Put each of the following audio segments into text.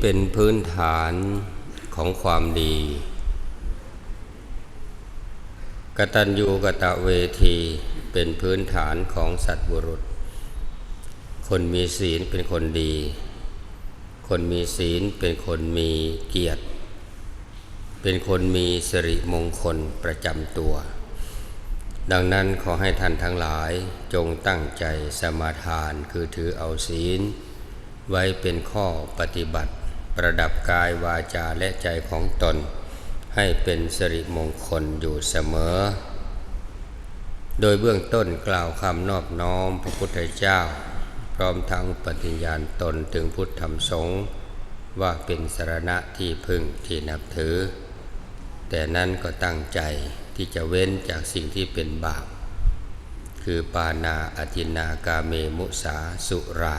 เป็นพื้นฐานของความดี กตัญญูกตะเวทีเป็นพื้นฐานของสัตว์บุรุษ คนมีศีลเป็นคนดี คนมีศีลเป็นคนมีเกียรติ เป็นคนมีสิริมงคลประจำตัว ดังนั้นขอให้ท่านทั้งหลายจงตั้งใจสมาทานคือถือเอาศีลไว้เป็นข้อปฏิบัติ ประดับกายวาจาและใจของตน ให้เป็นสิริมงคลอยู่เสมอ โดยเบื้องต้นกล่าวคำนอบน้อมพระพุทธเจ้า พร้อมทั้งปฏิญญาณตนถึงพุทธธรรมสงฆ์ว่าเป็นสรณะที่พึ่งที่นับถือ แต่นั้นก็ตั้งใจที่จะเว้นจากสิ่งที่เป็นบาป คือปานาอธินากาเมมุสาสุรา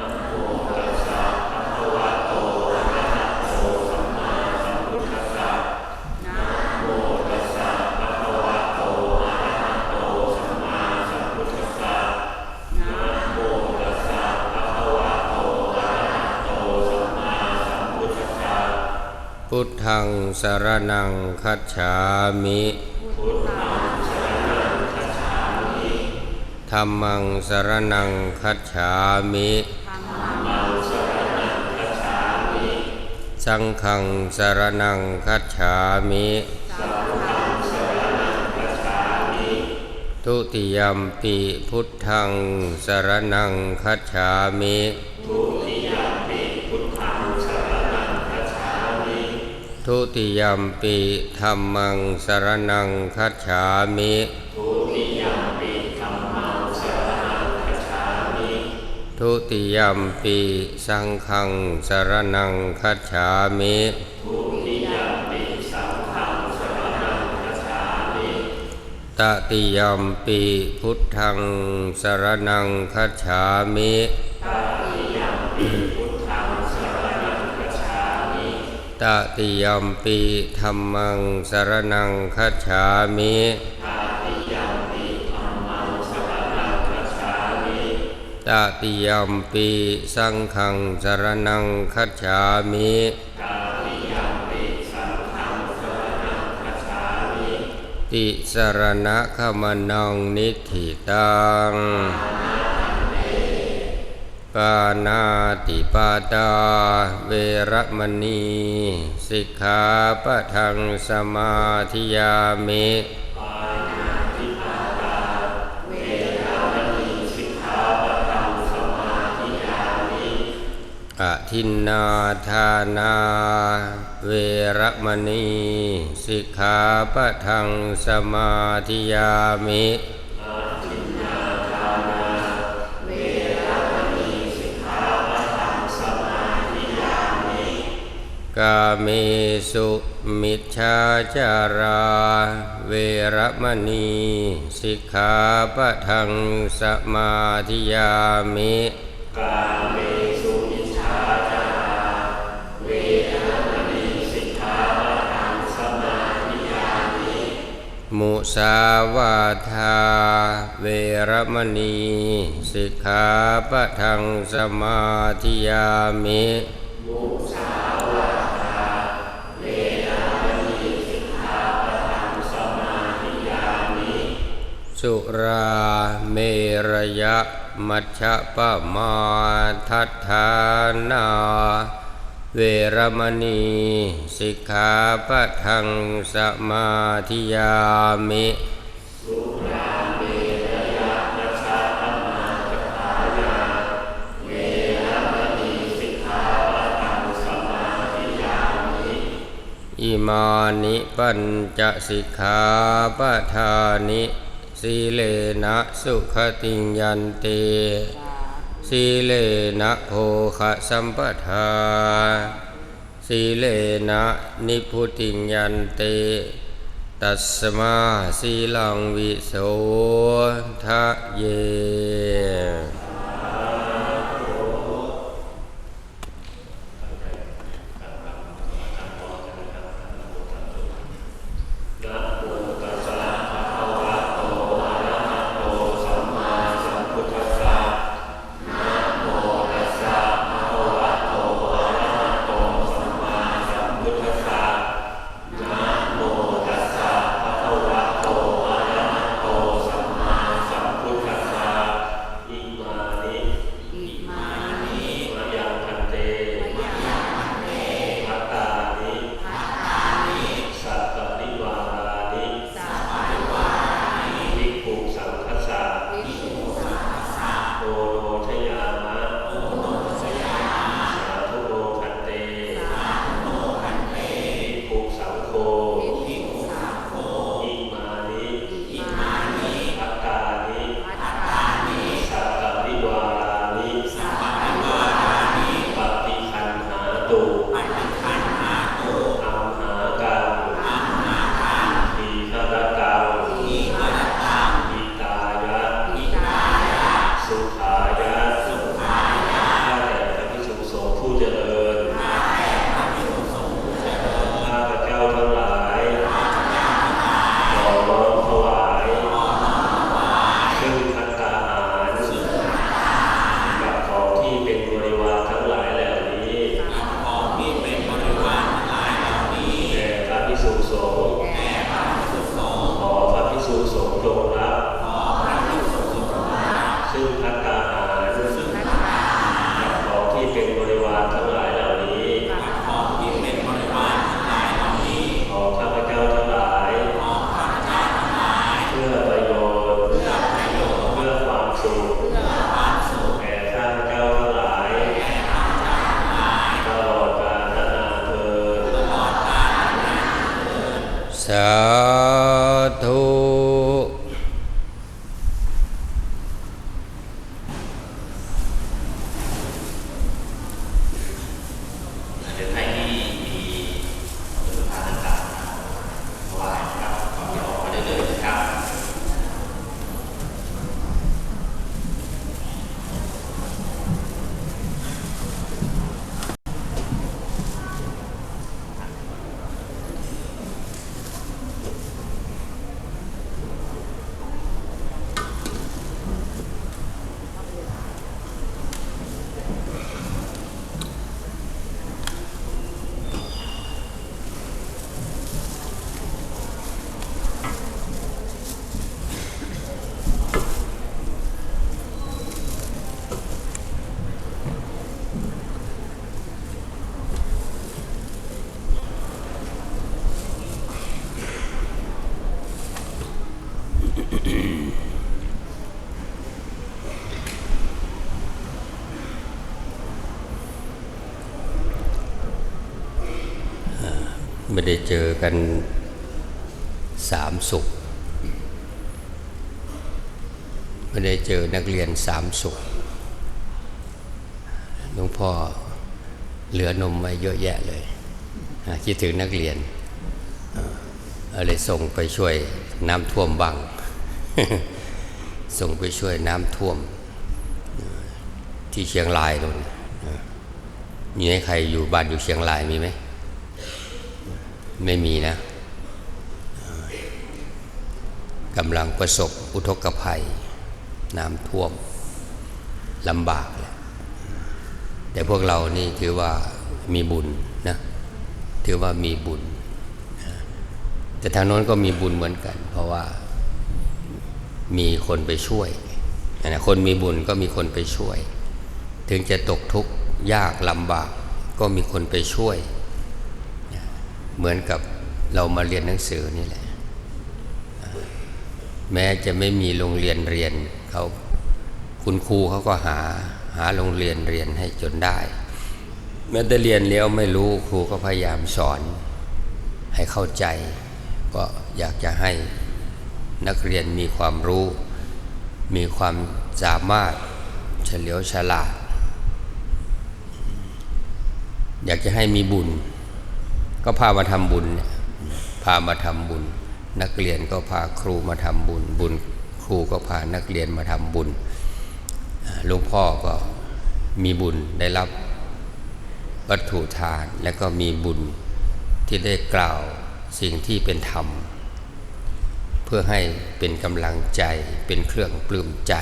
พุทธังสารนังคัจฉามิธรรมังสารนังคัจฉามิสังฆังสารนังคัจฉามิทุติยมปีพุทธังสารนังคัจฉามิ ทุติยมปีธรรมังสารนังคัจฉามิทุติยมปีสังฆังสารนังคัจฉามิตติยมปีพุทธังสารนังคัจฉามิ ตติยมปีธรรมังสารนังคัจฉามิตติยมปีสังฆังสารนังคัจฉามิติสรณะขมนังนิธิตัง ปานาติปาตา เวรมณี สิกขาปะทังสมาธิยามิอทินนาทานา เวรมณี สิกขาปะทังสมาธิยามิอ กาเมสุมิชาจารา เวรมณี สิกขาปะทังสมาธิยามิกาเมสุมิชาจารา เวรมณีสิกขาปะทังสมาธิยามิมุสาวาทา เวรมณี สิกขาปะทังสมาธิยามิ สุราเมรยะมัชฌะปะมาทัฏฐานา เวรมณีสิกขาปะทังสมาธิยามิสุราเมรยะมัชฌะปะมาทัฏฐานา เวรมณีสิกขาปะทังสมาธิยามิอิมานิปัญจสิกขาปะทานิ สีเลนะสุขติยันตสีเลนะโภคะสัมปทาสีเลนะนิพุติยันตตัสมาสีลังวิโสทะเย ได้เจอกันสามสุขไม่ได้เจอนักเรียนสามสุขหลวงพ่อเหลือนมไว้เยอะแยะเลยคิดถึงนักเรียนอะไรส่งไปช่วยน้ำท่วมบัง ส่งไปช่วยน้ำท่วม ที่เชียงรายนู่นมีใใครอยู่บ้านอยู่เชียงรายมีไหม ไม่มีนะกำลังประสบอุทกภัย น้ำท่วมลำบากแหละแต่พวกเรานี่ถือว่ามีบุญนะถือว่ามีบุญ แต่ทางโน้นก็มีบุญเหมือนกัน เพราะว่ามีคนไปช่วยนะคนมีบุญก็มีคนไปช่วย ถึงจะตกทุกข์ยากลำบากก็มีคนไปช่วย เหมือนกับเรามาเรียนหนังสือนี่แหละ แม้จะไม่มีโรงเรียนเรียนเขาคุณครูเขาก็หาหาโรงเรียนเรียนให้จนได้ แม้แต่เรียนแล้วไม่รู้ครูก็พยายามสอนให้เข้าใจ ก็อยากจะให้นักเรียนมีความรู้ มีความสามารถเฉลียวฉลาด อยากจะให้มีบุญ ก็พามาทำบุญเนี่ยพามาทำบุญ นักเรียนก็พาครูมาทำบุญ บุญครูก็พานักเรียนมาทำบุญหลวงพ่อก็มีบุญได้รับวัตถุทานและก็มีบุญที่ได้กล่าวสิ่งที่เป็นธรรม เพื่อให้เป็นกำลังใจเป็นเครื่องปลื้มใจ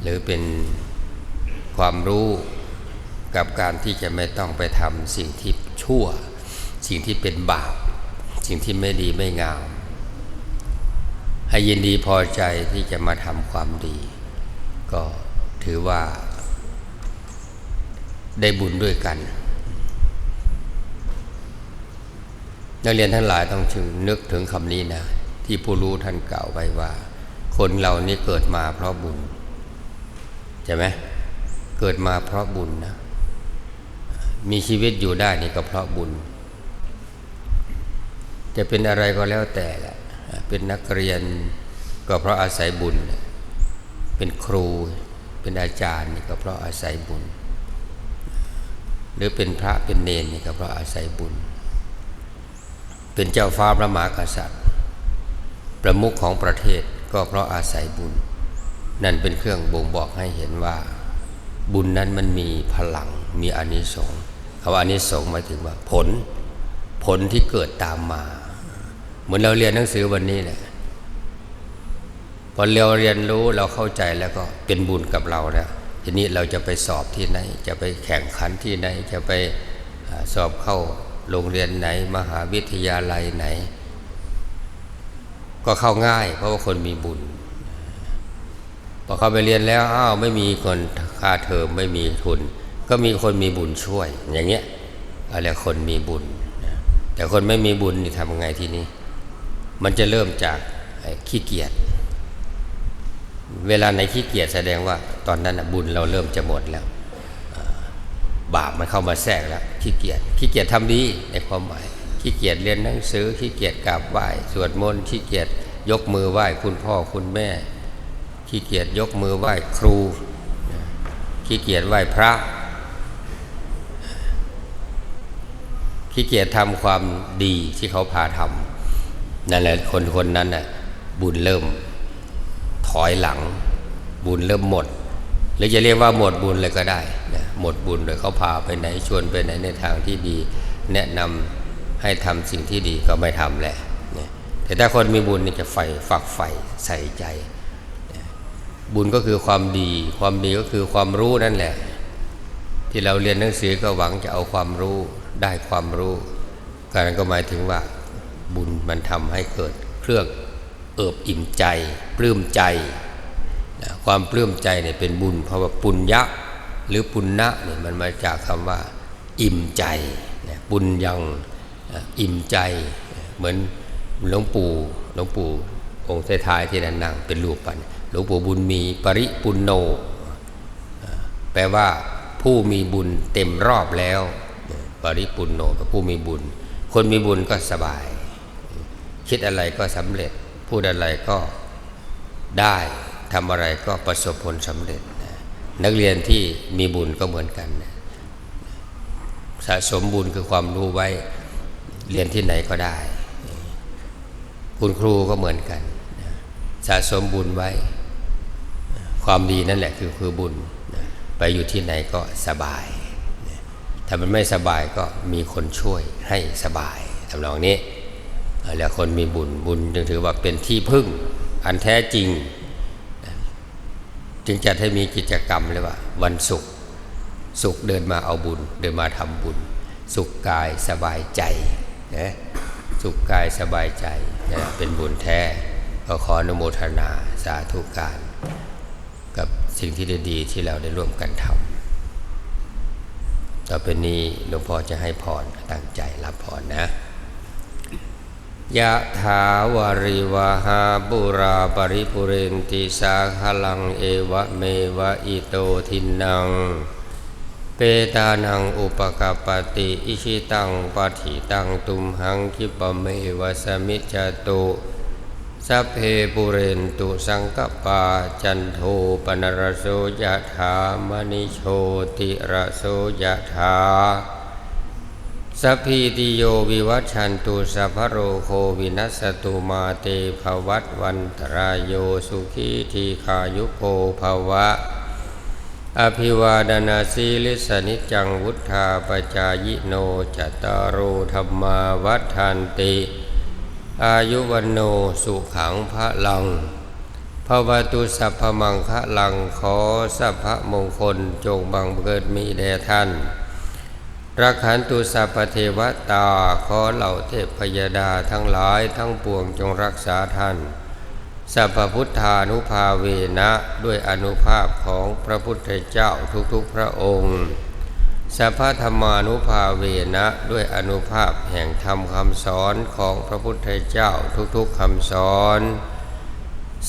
หรือเป็นความรู้กับการที่จะไม่ต้องไปทำสิ่งที่ชั่ว สิ่งที่เป็นบาปสิ่งที่ไม่ดีไม่งาม ให้ยินดีพอใจที่จะมาทำความดี ก็ถือว่า ได้บุญด้วยกัน นักเรียนทั้งหลายต้องถึงนึกถึงคำนี้นะ ที่ผู้รู้ท่านกล่าวไว้ว่า คนเรานี่เกิดมาเพราะบุญใช่ไหมเกิดมาเพราะบุญนะมีชีวิตอยู่ได้นี่ก็เพราะบุญ จะเป็นอะไรก็แล้วแต่แหละเป็นนักเรียนก็เพราะอาศัยบุญ เป็นครูเป็นอาจารย์นี่ก็เพราะอาศัยบุญ หรือเป็นพระเป็นเนนนี่ก็เพราะอาศัยบุญ เป็นเจ้าฟ้าพระมหากษัตริย์ ประมุขของประเทศก็เพราะอาศัยบุญ นั่นเป็นเครื่องบ่งบอกให้เห็นว่า บุญนั้นมันมีพลังมีอานิสงส์คำว่าอานิสงส์หมายถึงว่าผลผลที่เกิดตามมา เหมือนเราเรียนหนังสือวันนี้แหละพอเราเรียนรู้เราเข้าใจแล้วก็เป็นบุญกับเราแล้วทีนี้เราจะไปสอบที่ไหน จะไปแข่งขันที่ไหน จะไปสอบเข้าโรงเรียนไหน มหาวิทยาลัยไหน ก็เข้าง่าย เพราะว่าคนมีบุญพอเข้าไปเรียนแล้วอ้าวไม่มีคนค่าเทอมไม่มีทุน ก็มีคนมีบุญช่วย อย่างเงี้ยอะไรคนมีบุญ แต่คนไม่มีบุญนี่ทำยังไงทีนี้ มันจะเริ่มจากขี้เกียจ เวลาไหนขี้เกียจแสดงว่า ตอนนั้นน่ะบุญเราเริ่มจะหมดแล้ว บาปมันเข้ามาแทรกแล้วขี้เกียจขี้เกียจทำดีในความหมายขี้เกียจเรียนหนังสือขี้เกียจกราบไหว้สวดมนต์ขี้เกียจยกมือไหว้คุณพ่อคุณแม่ ขี้เกียจยกมือไหว้ครูขี้เกียจไหว้พระขี้เกียจทำความดีที่เขาพาทำ นั่นแหละคนคนนั้นน่ะบุญเริ่ม ถอยหลัง บุญเริ่มหมด หรือจะเรียกว่าหมดบุญเลยก็ได้นะหมดบุญเลยเขาพาไปไหนชวนไปไหนในทางที่ดี แนะนำให้ทำสิ่งที่ดีก็ไม่ทำแหละนะแต่ถ้าคนมีบุญนี่จะใฝ่ฝักใฝ่ใส่ใจบุญก็คือความดี ความดีก็คือความรู้นั่นแหละ ที่เราเรียนหนังสือก็หวังจะเอาความรู้ได้ความรู้การนั้นก็หมายถึงว่า บุญมันทำให้เกิดเครื่องเอิบอิ่มใจปลื้มใจนะความปลื้มใจเนี่ยเป็นบุญ เพราะว่าปุญญะหรือปุณณะเนี่ยมันมาจากคำว่า อิ่มใจนะปุญญังอิ่มใจ เหมือนหลวงปู่หลวงปู่องค์ท้ายที่นั่นนั่งเป็นรูปปันหลวงปู่บุญมีปริปุณโน แปลว่าผู้มีบุญเต็มรอบแล้ว ปริปุณโนผู้มีบุญ คนมีบุญก็สบาย คิดอะไรก็สำเร็จ พูดอะไรก็ได้ทำอะไรก็ประสบผลสำเร็จนะนักเรียนที่มีบุญก็เหมือนกันนะสะสมบุญคือความรู้ไว้เรียนที่ไหนก็ได้ คุณครูก็เหมือนกันสะสมบุญไว้ ความดีนั่นแหละคือคือบุญ ไปอยู่ที่ไหนก็สบาย ถ้ามันไม่สบายก็มีคนช่วยให้สบายทำนองนี้ แล้วคนมีบุญบุญจึงถือว่าเป็นที่พึ่ง อันแท้จริง จึงจัดให้มีกิจกรรมเลยว่า วันศุกร์ศุกร์เดินมาเอาบุญ เดินมาทำบุญ สุขกายสบายใจนะสุขกายสบายใจนะเป็นบุญแท้ก็ขออนุโมทนาสาธุการ กับสิ่งที่ดีๆที่เราได้ร่วมกันทำต่อไปนี้หลวงพ่อจะให้พรตั้งใจรับพรนะ ยะถาวาริวหาบุราปริปุเรนติสาคลังเอวะเมวะอิโตทินัง เปตานังอุปกปปติอิชิตังปะถิตังตุมหังคิปเมวะสมิจจตุสัพเพปุเรนตุสังกปาจันโทปนรสโสยะถามณิโชติระโสยะถา สพพิติโยวิวัชชันตุสัพโรโควินัสตุมาเตภวัตวันตรายโยสุขีทีขายุโกภวะ อภิวาดนาสีลิสนิจังวุธาปจายโนจตารโรธรรมาวัฏันติ อายุวันโนสุขังพระลังภวตุสัพพมังคะลังขอสัพพมงคลจงบังเกิดมีแด่ท่าน รักขันตุสัพเทวตาขอเหล่าเทพพยดาทั้งหลายทั้งปวงจงรักษาท่านสัพพุทธานุภาเวนะด้วยอนุภาพของพระพุทธเจ้าทุกๆพระองค์สัพพธรรมานุภาเวนะด้วยอนุภาพแห่งธรรมคำสอนของพระพุทธเจ้าทุกๆคำสอน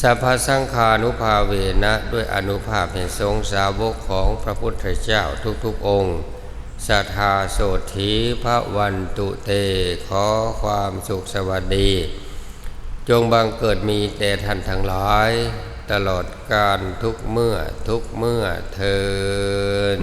สัพพสังฆานุภาเวนะด้วยอนุภาพแห่งทรงสาวกของพระพุทธเจ้าทุกๆองค์ สัทธาโสถีพระวันตุเตขอความสุขสวัสดี จงบังเกิดมีแต่ท่านทั้งหลาย ตลอดการทุกเมื่อทุกเมื่อเทิน